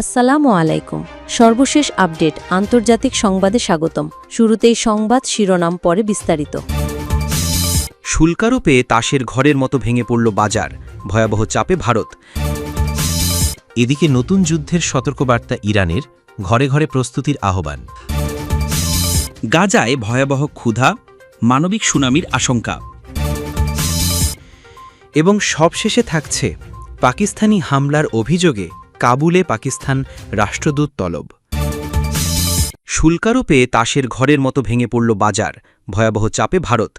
আসসালামু আলাইকুম। সর্বশেষ আপডেট, আন্তর্জাতিক সংবাদে স্বাগতম। শুরুতেই সংবাদ শিরোনাম, পরে বিস্তারিত। শুল্কারোপে তাসের ঘরের মতো ভেঙে পড়ল বাজার, ভয়াবহ চাপে ভারত। এদিকে নতুন যুদ্ধের সতর্কবার্তা ইরানের, ঘরে ঘরে প্রস্তুতির আহ্বান। গাজায় ভয়াবহ ক্ষুধা, মানবিক সুনামির আশঙ্কা। এবং সবশেষে থাকছে পাকিস্তানি হামলার অভিযোগে কাবুলে পাকিস্তান রাষ্ট্রদূত তলব। শুল্কারোপে তাসের ঘরের মতো ভেঙে পড়ল বাজার। ভয়াবহ চাপে ভারত।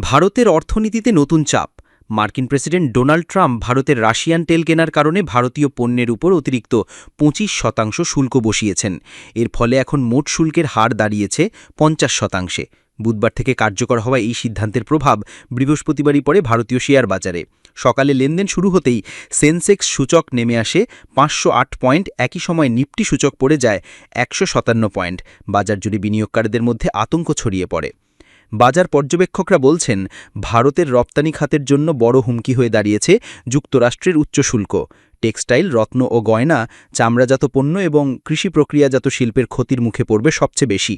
ভারতের অর্থনীতিতে নতুন চাপ। মার্কিন প্রেসিডেন্ট ডোনাল্ড ট্রাম্প ভারতের রাশিয়ান তেল কেনার কারণে ভারতীয় পণ্যের উপর অতিরিক্ত পঁচিশ শতাংশ শুল্ক বসিয়েছেন। এর ফলে এখন মোট শুল্কের হার দাঁড়িয়েছে পঞ্চাশ শতাংশে। বুধবার থেকে কার্যকর হওয়া এই সিদ্ধান্তের প্রভাব বৃহস্পতিবারই পড়ে ভারতীয় শেয়ার বাজারে। সকালে লেনদেন শুরু হতেই সেন্সেক্স সূচক নেমে আসে, পাঁচশো আট পয়েন্ট, একই সময় নিফটি সূচক পড়ে যায় একশো সাতান্ন পয়েন্ট। বাজার জুড়ে বিনিয়োগকারীদের মধ্যে আতঙ্ক ছড়িয়ে পড়ে। বাজার পর্যবেক্ষকরা বলছেন, ভারতের রপ্তানি খাতের জন্য বড় হুমকি হয়ে দাঁড়িয়েছে যুক্তরাষ্ট্রের উচ্চ শুল্ক। টেক্সটাইল, রত্ন ও গয়না, চামড়াজাত পণ্য এবং কৃষি প্রক্রিয়াজাত শিল্পের ক্ষতির মুখে পড়বে সবচেয়ে বেশি।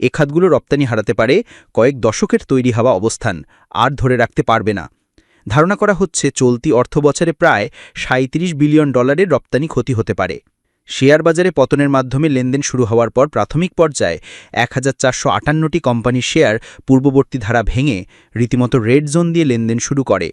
এ খাতগুলো রপ্তানি হারাতে পারে কয়েক দশকের তৈরি হওয়া অবস্থান, আর ধরে রাখতে পারবে না। ধারণা করা হচ্ছে চলতি অর্থবছরে প্রায় সাঁত্রিশ বিলিয়ন ডলারের রপ্তানি ক্ষতি হতে পারে। শেয়ার বাজারে পতনের মাধ্যমে লেনদেন শুরু হওয়ার পর প্রাথমিক পর্যায়ে এক কোম্পানির শেয়ার পূর্ববর্তী ধারা ভেঙে রীতিমতো রেড জোন দিয়ে লেনদেন শুরু করে।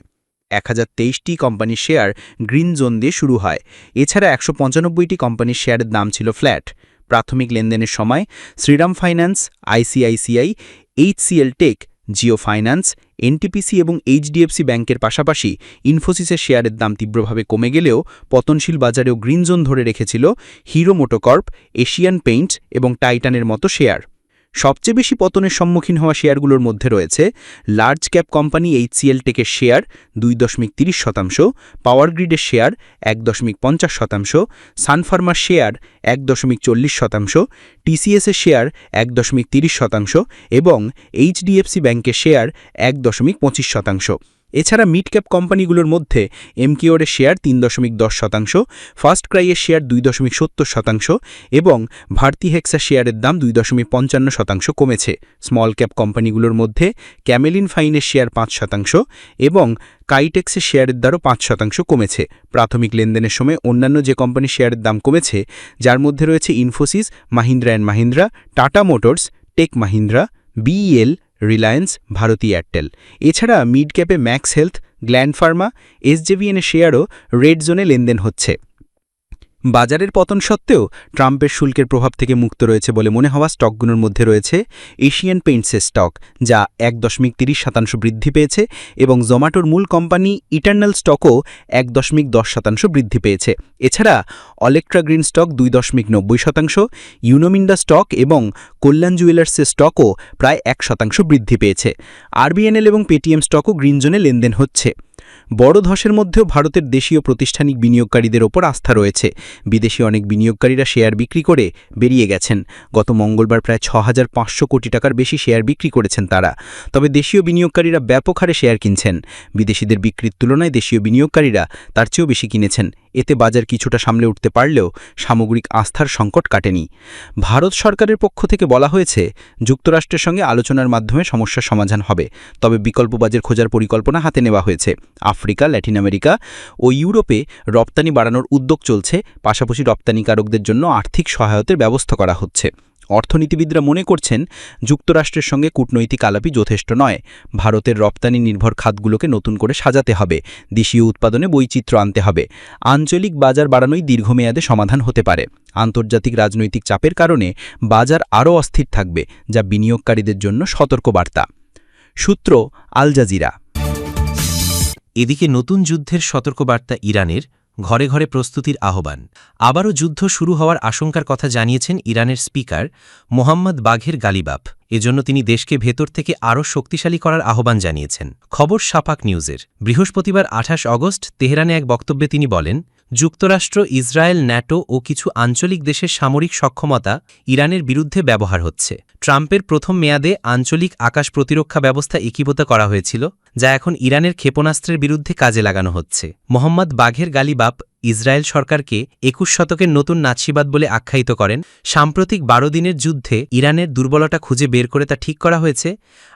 এক হাজার তেইশটি কোম্পানির শেয়ার গ্রিন জোন দিয়ে শুরু হয়। এছাড়া একশো পঁচানব্বইটি কোম্পানির শেয়ারের দাম ছিল ফ্ল্যাট। প্রাথমিক লেনদেনের সময় Shriram finance, ICICI, HCL tech Jio finance, NTPC এবং এইচডিএফসি ব্যাংকের পাশাপাশি ইনফোসিসের শেয়ারের দাম তীব্রভাবে কমে গেলেও পতনশীল বাজারেও গ্রিন জোন ধরে রেখেছিল হিরো মোটোকর্প, এশিয়ান পেইন্টস এবং টাইটানের মতো শেয়ার। সবচেয়ে বেশি পতনের সম্মুখীন হওয়া শেয়ারগুলোর মধ্যে রয়েছে লার্জ ক্যাপ কোম্পানি এইচসিএল টেকের শেয়ার দুই দশমিক তিরিশ শতাংশ পাওয়ার গ্রিডের শেয়ার এক দশমিক পঞ্চাশ শতাংশ সানফার্মার শেয়ার এক দশমিক চল্লিশ শতাংশ টিসিএসের শেয়ার এক দশমিক তিরিশ শতাংশ এবং এইচডিএফসি ব্যাংকের শেয়ার এক দশমিক পঁচিশ শতাংশ। এছাড়া মিড ক্যাপ কোম্পানিগুলোর মধ্যে এমকিওরের শেয়ার তিন দশমিক দশ শতাংশ, ফার্স্ট ক্রাইয়ের শেয়ার দুই দশমিক সত্তর শতাংশ এবং ভারতী হেক্সা শেয়ারের দাম দুই দশমিক পঞ্চান্ন শতাংশ কমেছে। স্মল ক্যাপ কোম্পানিগুলোর মধ্যে ক্যামেলিন ফাইনের শেয়ার পাঁচ শতাংশ এবং কাইটেক্সের শেয়ারের দ্বারও পাঁচ শতাংশ কমেছে। প্রাথমিক লেনদেনের সময় অন্যান্য যে কোম্পানির শেয়ারের দাম কমেছে, যার মধ্যে রয়েছে Infosys, Mahindra and Mahindra, Tata Motors, Tech Mahindra, BEL Reliance, Bharti Airtel. এছাড়া মিড ক্যাপে ম্যাক্স হেলথ, গ্ল্যান্ড ফার্মা এসজেভিএনের শেয়ারও রেড জোনে লেনদেন হচ্ছে। বাজারের পতন সত্ত্বেও ট্রাম্পের শুল্কের প্রভাব থেকে মুক্ত রয়েছে বলে মনে হওয়া স্টকগুলোর মধ্যে রয়েছে এশিয়ান পেইন্টসের স্টক, যা এক দশমিক তিরিশ শতাংশ বৃদ্ধি পেয়েছে এবং জোম্যাটোর মূল কোম্পানি ইটার্নাল স্টকও এক দশমিক দশ শতাংশ বৃদ্ধি পেয়েছে। এছাড়া অলেকট্রা গ্রিন স্টক দুই দশমিক নব্বই শতাংশ, ইউনোমিন্ডা স্টক এবং কল্যাণ জুয়েলার্সের স্টকও প্রায় এক শতাংশ বৃদ্ধি পেয়েছে। আরবিএনএল এবং পেটিএম স্টকও গ্রিন জোনে লেনদেন হচ্ছে। বড় ধসের মধ্যেও ভারতের দেশীয় প্রতিষ্ঠানিক বিনিয়োগকারীদের ওপর আস্থা রয়েছে। বিদেশি অনেক বিনিয়োগকারীরা শেয়ার বিক্রি করে বেরিয়ে গেছেন। গত মঙ্গলবার প্রায় ছ কোটি টাকার বেশি শেয়ার বিক্রি করেছেন তারা। তবে দেশীয় বিনিয়োগকারীরা ব্যাপক হারে শেয়ার কিনছেন। বিদেশিদের বিক্রির তুলনায় দেশীয় বিনিয়োগকারীরা তার চেয়েও বেশি কিনেছেন। এতে বাজার কিছুটা সামলে উঠতে পারলেও সামগ্রিক আস্থার সংকট কাটেনি। ভারত সরকারের পক্ষ থেকে বলা হয়েছে, যুক্তরাষ্ট্রের সঙ্গে আলোচনার মাধ্যমে সমস্যার সমাধান হবে। তবে বিকল্প বাজার খোঁজার পরিকল্পনা হাতে নেওয়া হয়েছে। আফ্রিকা, ল্যাটিন আমেরিকা ও ইউরোপে রপ্তানি বাড়ানোর উদ্যোগ চলছে। পাশাপাশি রপ্তানিকারকদের জন্য আর্থিক সহায়তার ব্যবস্থা করা হচ্ছে। অর্থনীতিবিদরা মনে করছেন, যুক্তরাষ্ট্রের সঙ্গে কূটনৈতিক আলাপই যথেষ্ট নয়। ভারতের রপ্তানি নির্ভর খাতগুলোকে নতুন করে সাজাতে হবে। দেশীয় উৎপাদনে বৈচিত্র্য আনতে হবে। আঞ্চলিক বাজার বাড়ানোই দীর্ঘমেয়াদে সমাধান হতে পারে। আন্তর্জাতিক রাজনৈতিক চাপের কারণে বাজার আরও অস্থির থাকবে, যা বিনিয়োগকারীদের জন্য সতর্কবার্তা। সূত্র আল জাজিরা। এদিকে নতুন যুদ্ধের সতর্কবার্তা ইরানের ঘরে ঘরে প্রস্তুতির আহ্বান। আবারও যুদ্ধ শুরু হওয়ার আশঙ্কার কথা জানিয়েছেন ইরানের স্পিকার মোহাম্মদ বাঘের গালিবাপ এজন্য তিনি দেশকে ভেতর থেকে আরও শক্তিশালী করার আহ্বান জানিয়েছেন। খবর সাপাক নিউজের। বৃহস্পতিবার আঠাশ অগস্ট তেহরানে এক বক্তব্যে তিনি বলেন যুক্তরাষ্ট্র, ইসরায়েল, ন্যাটো ও কিছু আঞ্চলিক দেশের সামরিক সক্ষমতা ইরানের বিরুদ্ধে ব্যবহার হচ্ছে। ট্রাম্পের প্রথম মেয়াদে আঞ্চলিক আকাশ প্রতিরক্ষা ব্যবস্থা একীভূত করা হয়েছিল, যা এখন ইরানের ক্ষেপণাস্ত্রের বিরুদ্ধে কাজে লাগানো হচ্ছে। মোহাম্মদ বাঘের গালিবাপ ইসরায়েল সরকারকে একুশ শতকের নতুন নাৎসিবাদ বলে আখ্যায়িত করেন। সাম্প্রতিক বারো দিনের যুদ্ধে ইরানের দুর্বলতা খুঁজে বের করে তা ঠিক করা হয়েছে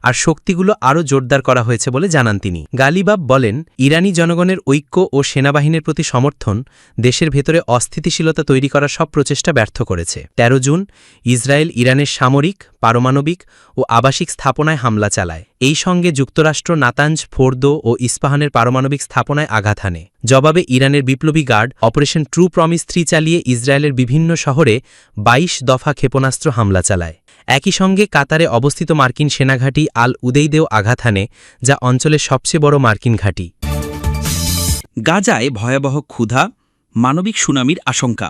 আর শক্তিগুলো আরও জোরদার করা হয়েছে বলে জানান তিনি। গালিবাব বলেন, ইরানি জনগণের ঐক্য ও সেনাবাহিনীর প্রতি সমর্থন দেশের ভেতরে অস্থিতিশীলতা তৈরি করার সব প্রচেষ্টা ব্যর্থ করেছে। ১৩ জুন, ইসরায়েল ইরানের সামরিক পারমাণবিক ও আবাসিক স্থাপনায় হামলা চালায়। এই সঙ্গে যুক্তরাষ্ট্র, নাতাঞ্জ, ফোর্দো ও ইস্পাহানের পারমাণবিক স্থাপনায় আঘাত হানে। জবাবে ইরানের বিপ্লবী guard operation True Promise three চালিয়ে ইসরায়েলের বিভিন্ন শহরে ২২ দফা ক্ষেপণাস্ত্র হামলা চালায়। একই সঙ্গে কাতারে অবস্থিত মার্কিন সেনাঘাঁটি আল উদেইদেও আঘাত হানে, যা অঞ্চলের সবচেয়ে বড় মার্কিন ঘাঁটি। গাজায় ভয়াবহ ক্ষুধা, মানবিক সুনামির আশঙ্কা।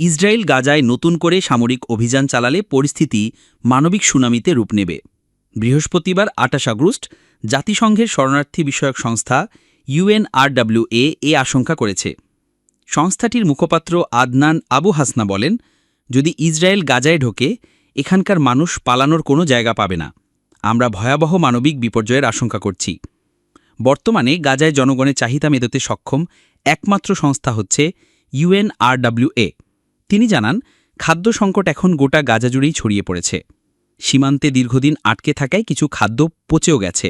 ইসরায়েল গাজায় নতুন করে সামরিক অভিযান চালালে পরিস্থিতি মানবিক সুনামিতে রূপ নেবে। বৃহস্পতিবার আটাশ আগস্ট জাতিসংঘের শরণার্থী বিষয়ক সংস্থা ইউএনআরডব্লিউএ এ আশঙ্কা করেছে। সংস্থাটির মুখপাত্র আদনান আবু হাসনা বলেন, যদি ইসরায়েল গাজায় ঢোকে, এখানকার মানুষ পালানোর কোনো জায়গা পাবে না। আমরা ভয়াবহ মানবিক বিপর্যয়ের আশঙ্কা করছি। বর্তমানে গাজায় জনগণের চাহিদা মেটাতে সক্ষম একমাত্র সংস্থা হচ্ছে ইউএনআরডব্লিউএ তিনি জানান, খাদ্য সংকট এখন গোটা গাজা জুড়েই ছড়িয়ে পড়েছে। সীমান্তে দীর্ঘদিন আটকে থাকায় কিছু খাদ্য পচেও গেছে।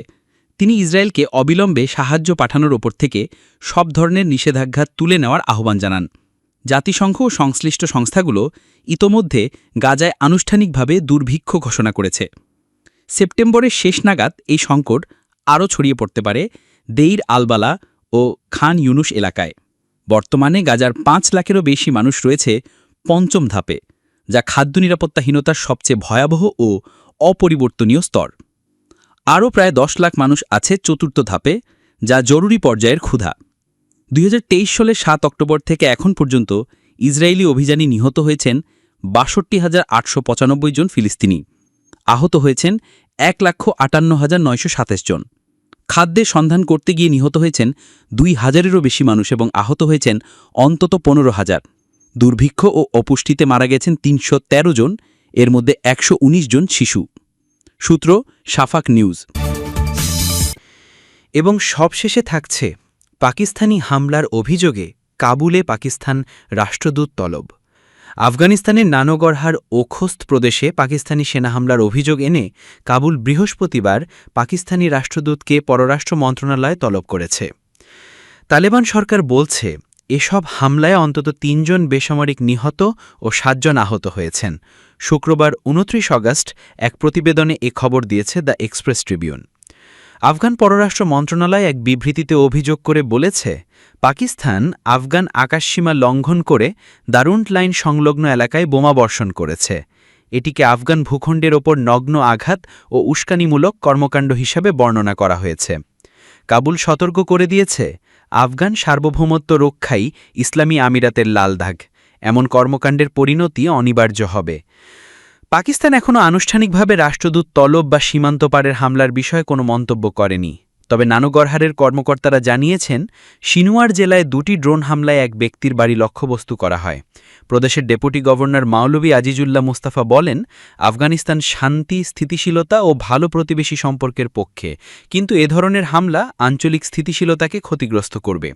তিনি ইসরায়েলকে অবিলম্বে সাহায্য পাঠানোর ওপর থেকে সব ধরনের নিষেধাজ্ঞা তুলে নেওয়ার আহ্বান জানান। জাতিসংঘ ও সংশ্লিষ্ট সংস্থাগুলো ইতোমধ্যে গাজায় আনুষ্ঠানিকভাবে দুর্ভিক্ষ ঘোষণা করেছে। সেপ্টেম্বরের শেষ নাগাদ এই সংকট আরও ছড়িয়ে পড়তে পারে দেইর আলবালা ও খান ইউনুস এলাকায়। বর্তমানে গাজার পাঁচ লাখেরও বেশি মানুষ রয়েছে পঞ্চম ধাপে, যা খাদ্য নিরাপত্তাহীনতার সবচেয়ে ভয়াবহ ও অপরিবর্তনীয় স্তর। আরও প্রায় দশ লাখ মানুষ আছে চতুর্থ ধাপে, যা জরুরি পর্যায়ের ক্ষুধা। দুই হাজার তেইশ সালের সাত অক্টোবর থেকে এখন পর্যন্ত ইসরায়েলি অভিযানে নিহত হয়েছেন বাষট্টি হাজার আটশো পঁচানব্বই জন ফিলিস্তিনি। আহত হয়েছেন এক লক্ষ আটান্ন হাজার নয়শো সাতাশ জন। খাদ্যের সন্ধান করতে গিয়ে নিহত হয়েছেন দুই হাজারেরও বেশি মানুষ এবং আহত হয়েছেন অন্তত পনেরো হাজার। দুর্ভিক্ষ ও অপুষ্টিতে মারা গেছেন তিনশো তেরো জন, এর মধ্যে একশো উনিশ জন শিশু। সূত্র, সাফাক নিউজ। এবং সবশেষে থাকছে পাকিস্তানি হামলার অভিযোগে কাবুলে পাকিস্তান রাষ্ট্রদূত তলব। আফগানিস্তানের নানগরহার ওখস্ত প্রদেশে পাকিস্তানি সেনা হামলার অভিযোগ এনে কাবুল বৃহস্পতিবার পাকিস্তানি রাষ্ট্রদূতকে পররাষ্ট্র মন্ত্রণালয় তলব করেছে। তালেবান সরকার বলছে এসব হামলায় অন্তত তিনজন বেসামরিক নিহত ও সাতজন আহত হয়েছেন। শুক্রবার উনত্রিশ আগস্ট এক প্রতিবেদনে এ খবর দিয়েছে দ্য এক্সপ্রেস ট্রিবিউন। আফগান পররাষ্ট্র মন্ত্রণালয় এক বিবৃতিতে অভিযোগ করে বলেছে, পাকিস্তান আফগান আকাশসীমা লঙ্ঘন করে দারুন্ট লাইন সংলগ্ন এলাকায় বোমা বর্ষণ করেছে। এটিকে আফগান ভূখণ্ডের ওপর নগ্ন আঘাত ও উস্কানিমূলক কর্মকাণ্ড হিসাবে বর্ণনা করা হয়েছে। কাবুল সতর্ক করে দিয়েছে আফগান সার্বভৌমত্ব রক্ষাই ইসলামী আমিরাতের লাল দাগ। এমন কর্মকাণ্ডের পরিণতি অনিবার্য হবে। পাকিস্তান এখনও আনুষ্ঠানিকভাবে রাষ্ট্রদূত তলব বা সীমান্ত পারের হামলার বিষয়ে কোনো মন্তব্য করেনি। তবে নানুগরহারের কর্মকর্তারা জানিয়েছেন সিনুয়ার জেলায় দুটি ড্রোন হামলায় এক ব্যক্তির বাড়ি লক্ষ্যবস্তু করা হয়। প্রদেশের ডেপুটি গভর্নর মাওলবী আজিজুল্লাহ মুস্তাফা বলেন, আফগানিস্তান শান্তি, স্থিতিশীলতা ও ভালো প্রতিবেশী সম্পর্কের পক্ষে, কিন্তু এ ধরনের হামলা আঞ্চলিক স্থিতিশীলতাকে ক্ষতিগ্রস্ত করবে।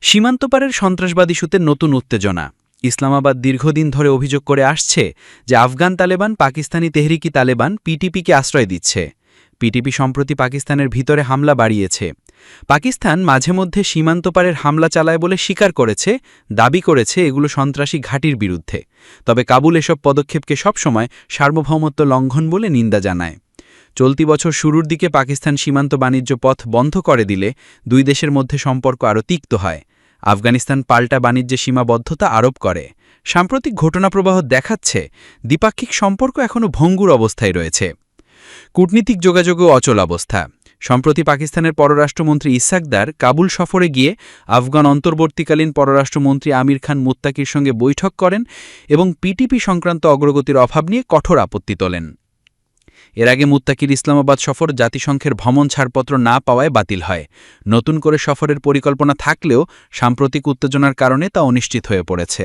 সীমান্তপারের সন্ত্রাসবাদী সূত্রে নতুন উত্তেজনা। ইসলামাবাদ দীর্ঘদিন ধরে অভিযোগ করে আসছে যে আফগান তালেবান পাকিস্তানি তেহরিকি তালেবান পিটিপিকে আশ্রয় দিচ্ছে। পিটিপি সম্প্রতি পাকিস্তানের ভিতরে হামলা বাড়িয়েছে। পাকিস্তান মাঝে মধ্যে সীমান্তপারের হামলা চালায় বলে স্বীকার করেছে, দাবি করেছে এগুলো সন্ত্রাসী ঘাঁটির বিরুদ্ধে। তবে কাবুল এসব পদক্ষেপকে সবসময় সার্বভৌমত্ব লঙ্ঘন বলে নিন্দা জানায়। চলতি বছর শুরুর দিকে পাকিস্তান সীমান্ত বাণিজ্য পথ বন্ধ করে দিলে দুই দেশের মধ্যে সম্পর্ক আরও তিক্ত হয়। আফগানিস্তান পাল্টা বাণিজ্যে সীমাবদ্ধতা আরোপ করে। সাম্প্রতিক ঘটনাপ্রবাহ দেখাচ্ছে, দ্বিপাক্ষিক সম্পর্ক এখনও ভঙ্গুর অবস্থায় রয়েছে। কূটনীতিক যোগাযোগও অচল অবস্থা। সম্প্রতি পাকিস্তানের পররাষ্ট্রমন্ত্রী ইসাকদার কাবুল সফরে গিয়ে আফগান অন্তর্বর্তীকালীন পররাষ্ট্রমন্ত্রী আমির খান মুত্তাকির সঙ্গে বৈঠক করেন এবং পিটিপি সংক্রান্ত অগ্রগতির অভাব নিয়ে কঠোর আপত্তি তোলেন। এর আগে মুত্তাকির ইসলামাবাদ সফর জাতিসংঘের ভ্রমণ ছাড়পত্র না পাওয়ায় বাতিল হয়। নতুন করে সফরের পরিকল্পনা থাকলেও সাম্প্রতিক উত্তেজনার কারণে তা অনিশ্চিত হয়ে পড়েছে।